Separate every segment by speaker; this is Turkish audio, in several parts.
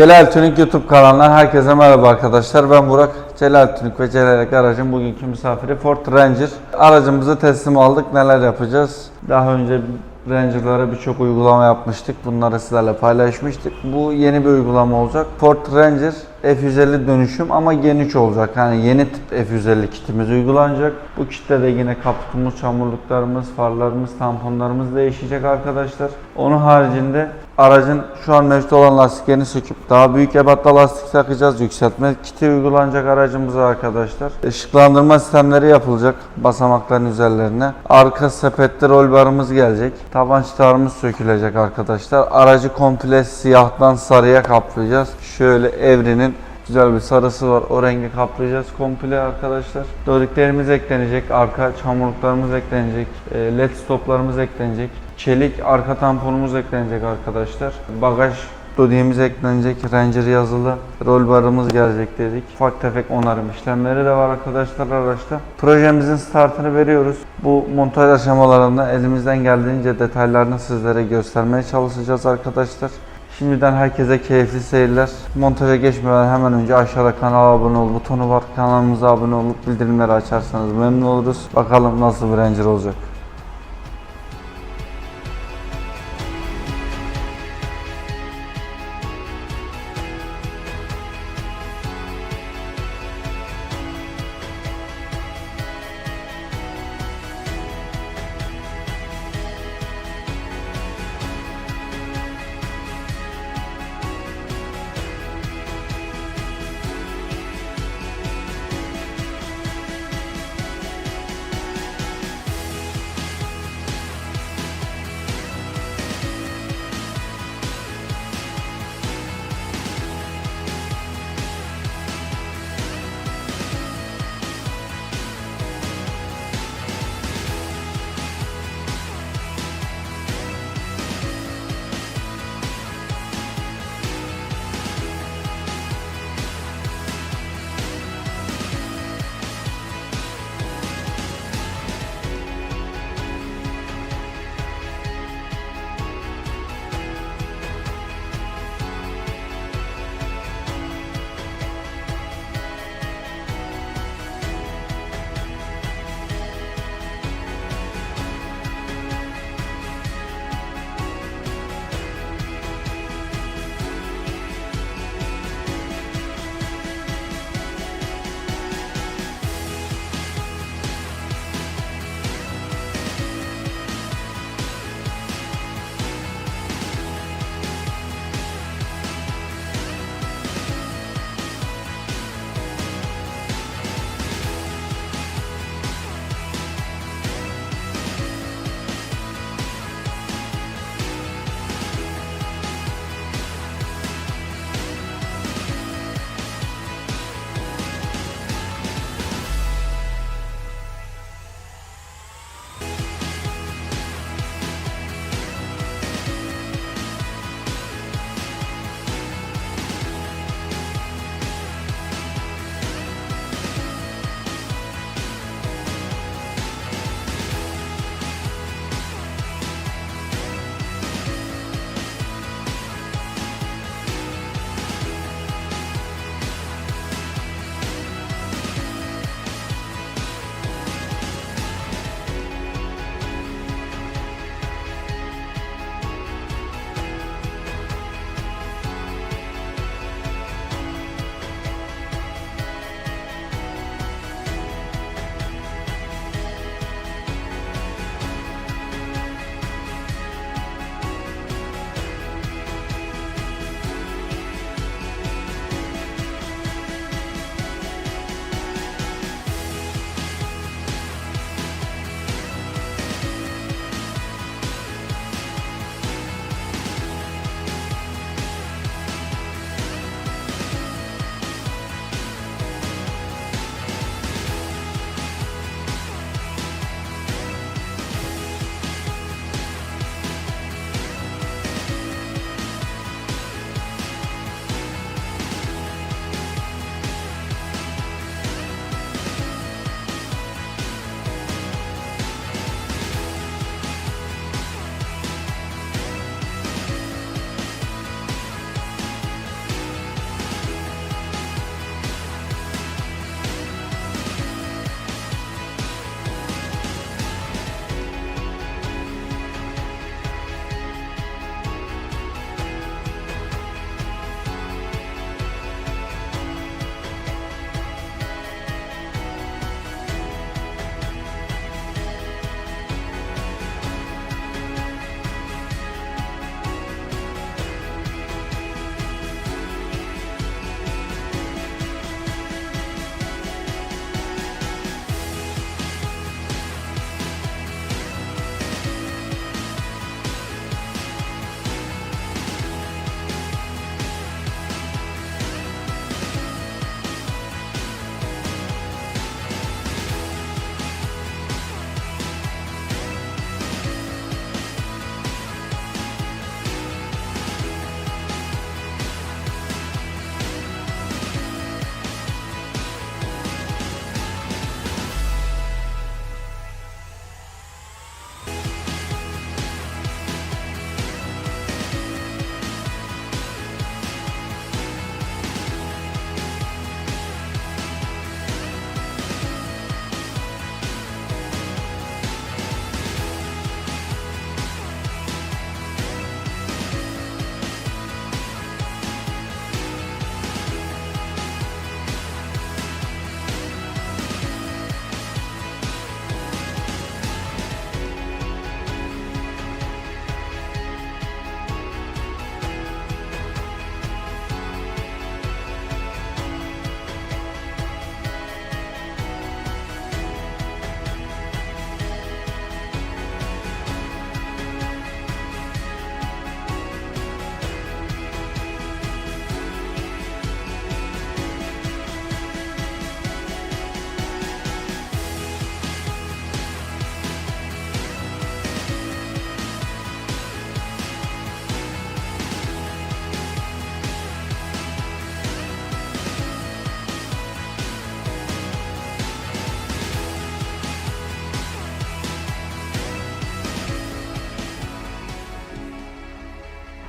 Speaker 1: Celal Tünik YouTube kanalından herkese merhaba arkadaşlar. Ben Burak. Celal Tünik ve Celal Ek bugünkü misafiri Ford Ranger. Aracımızı teslim aldık. Neler yapacağız? Daha önce Ranger'lara birçok uygulama yapmıştık. Bunları sizlerle paylaşmıştık. Bu yeni bir uygulama olacak. Ford Ranger F150 dönüşüm ama Gen 3 olacak. Yani yeni tip F150 kitimiz uygulanacak. Bu kitte de yine kaputumuz, çamurluklarımız, farlarımız, tamponlarımız değişecek arkadaşlar. Onun haricinde aracın şu an mevcut olan lastiklerini söküp daha büyük ebatta lastik takacağız. Yükseltme kiti uygulanacak aracımıza arkadaşlar. Işıklandırma sistemleri yapılacak basamakların üzerlerine. Arka sepette rol barımız gelecek. Taban çıtarımız sökülecek arkadaşlar. Aracı komple siyahtan sarıya kaplayacağız. Şöyle evrinin güzel bir sarısı var. O rengi kaplayacağız komple arkadaşlar. Dörlüklerimiz eklenecek. Arka çamurluklarımız eklenecek. e, LED stoplarımız eklenecek. Çelik arka tamponumuz eklenecek arkadaşlar. Bagaj Dodiğimiz eklenecek, Ranger yazılı, rol barımız gelecek dedik. Ufak tefek onarım işlemleri de var arkadaşlar araçta. Projemizin startını veriyoruz. Bu montaj aşamalarında elimizden geldiğince detaylarını sizlere göstermeye çalışacağız arkadaşlar. Şimdiden herkese keyifli seyirler. Montaja geçmeden hemen önce aşağıda kanala abone ol butonu var. Kanalımıza abone olup bildirimleri açarsanız memnun oluruz. Bakalım nasıl bir Ranger olacak.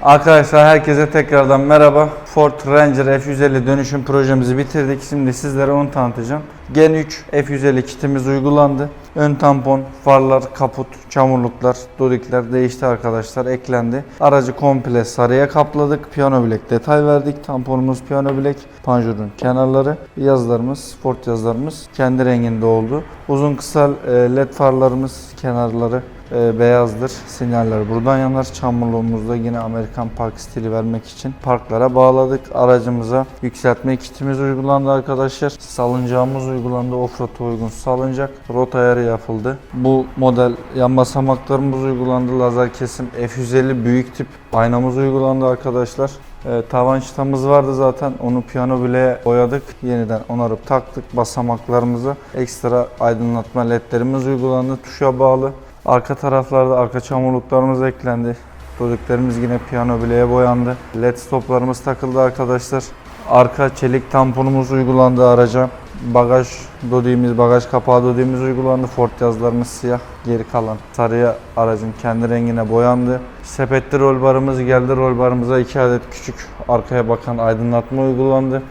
Speaker 1: Arkadaşlar herkese tekrardan merhaba. Ford Ranger F150 dönüşüm projemizi bitirdik. Şimdi sizlere onu tanıtacağım. Gen 3 F150 kitimiz uygulandı. Ön tampon, farlar, kaput, çamurluklar, dodikler değişti arkadaşlar. Eklendi. Aracı komple sarıya kapladık. Piyano bilek detay verdik. Tamponumuz piyano bilek. Panjurun kenarları. Yazılarımız, Ford yazılarımız kendi renginde oldu. Uzun kısa e, led farlarımız kenarları e, beyazdır. Sinyaller buradan yanar. Çamurluğumuzda yine Amerikan park stili vermek için parklara bağladık. Aracımıza yükseltme kitimiz uygulandı arkadaşlar. Salıncağımız uygulandı. Offroad'a uygun salıncak. Rot ayarı yapıldı. Bu model yan basamaklarımız uygulandı. Lazer kesim F150 büyük tip aynamız uygulandı arkadaşlar. E, tavan çıtamız vardı zaten. Onu piyano bile boyadık. Yeniden onarıp taktık basamaklarımıza. Ekstra aydınlatma ledlerimiz uygulandı. Tuşa bağlı. Arka taraflarda arka çamurluklarımız eklendi. Dodiklerimiz yine piyano bileğe boyandı. LED stoplarımız takıldı arkadaşlar. Arka çelik tamponumuz uygulandı araca. Bagaj dodiğimiz, bagaj kapağı dodiğimiz uygulandı. Ford yazılarımız siyah. Geri kalan sarıya aracın kendi rengine boyandı. Sepetli rol barımız geldi. Rol barımıza 2 adet küçük arkaya bakan aydınlatma uygulandı.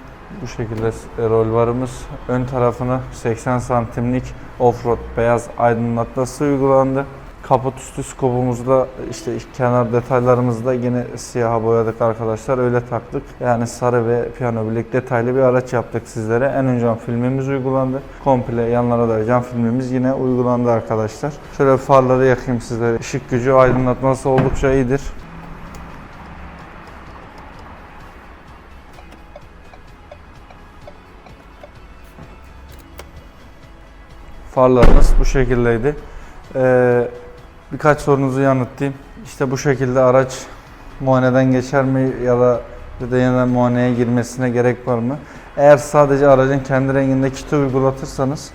Speaker 1: Bu şekilde rol barımız. Ön tarafına 80 santimlik offroad beyaz aydınlatması uygulandı. Kaput üstü skopumuzda işte kenar detaylarımızda yine siyaha boyadık arkadaşlar. Öyle taktık. Yani sarı ve piyano bilek detaylı bir araç yaptık sizlere. En ön cam filmimiz uygulandı. Komple yanlara da cam filmimiz yine uygulandı arkadaşlar. Şöyle farları yakayım sizlere. Işık gücü aydınlatması oldukça iyidir. Farlarımız bu şekildeydi. Ee, birkaç sorunuzu yanıtlayayım. İşte bu şekilde araç muayeneden geçer mi ya da bir de yeniden muayeneye girmesine gerek var mı? Eğer sadece aracın kendi renginde kiti uygulatırsanız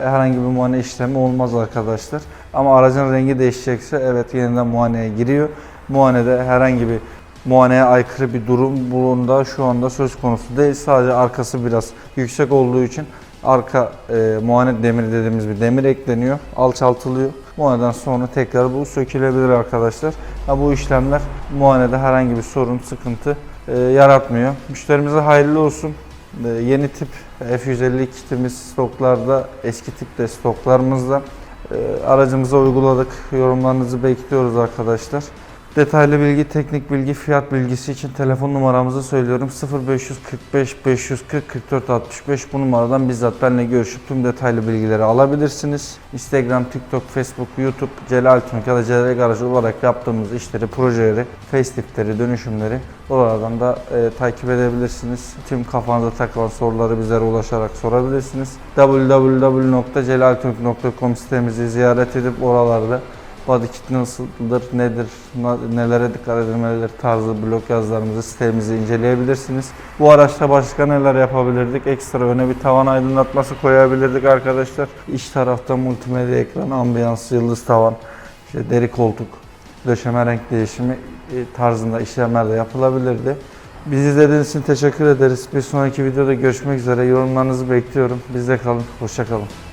Speaker 1: herhangi bir muayene işlemi olmaz arkadaşlar. Ama aracın rengi değişecekse evet yeniden muayeneye giriyor. Muayenede herhangi bir muayeneye aykırı bir durum bunda şu anda söz konusu değil. Sadece arkası biraz yüksek olduğu için arka e, muayene demiri dediğimiz bir demir ekleniyor. Alçaltılıyor. Muayeneden sonra tekrar bu sökülebilir arkadaşlar. Ha, bu işlemler muayenede herhangi bir sorun, sıkıntı e, yaratmıyor. Müşterimize hayırlı olsun. E, yeni tip F150 kitimiz stoklarda, eski tip de stoklarımızda. E, aracımıza uyguladık. Yorumlarınızı bekliyoruz arkadaşlar. Detaylı bilgi, teknik bilgi, fiyat bilgisi için telefon numaramızı söylüyorum. 0545 540 44 65 bu numaradan bizzat benimle görüşüp tüm detaylı bilgileri alabilirsiniz. Instagram, TikTok, Facebook, YouTube, Celal Tunç ya da Celal Garaj olarak yaptığımız işleri, projeleri, faceliftleri, dönüşümleri oralardan da e, takip edebilirsiniz. Tüm kafanıza takılan soruları bizlere ulaşarak sorabilirsiniz. www.celaltunç.com sitemizi ziyaret edip oralarda Body kit nasıldır, nedir, nelere dikkat edilmelidir tarzı blog yazılarımızı sitemizi inceleyebilirsiniz. Bu araçta başka neler yapabilirdik? Ekstra öne bir tavan aydınlatması koyabilirdik arkadaşlar. İç tarafta multimedya ekran, ambiyans, yıldız tavan, işte deri koltuk, döşeme renk değişimi e, tarzında işlemler de yapılabilirdi. Bizi izlediğiniz için teşekkür ederiz. Bir sonraki videoda görüşmek üzere. Yorumlarınızı bekliyorum. Bizde kalın. Hoşça kalın.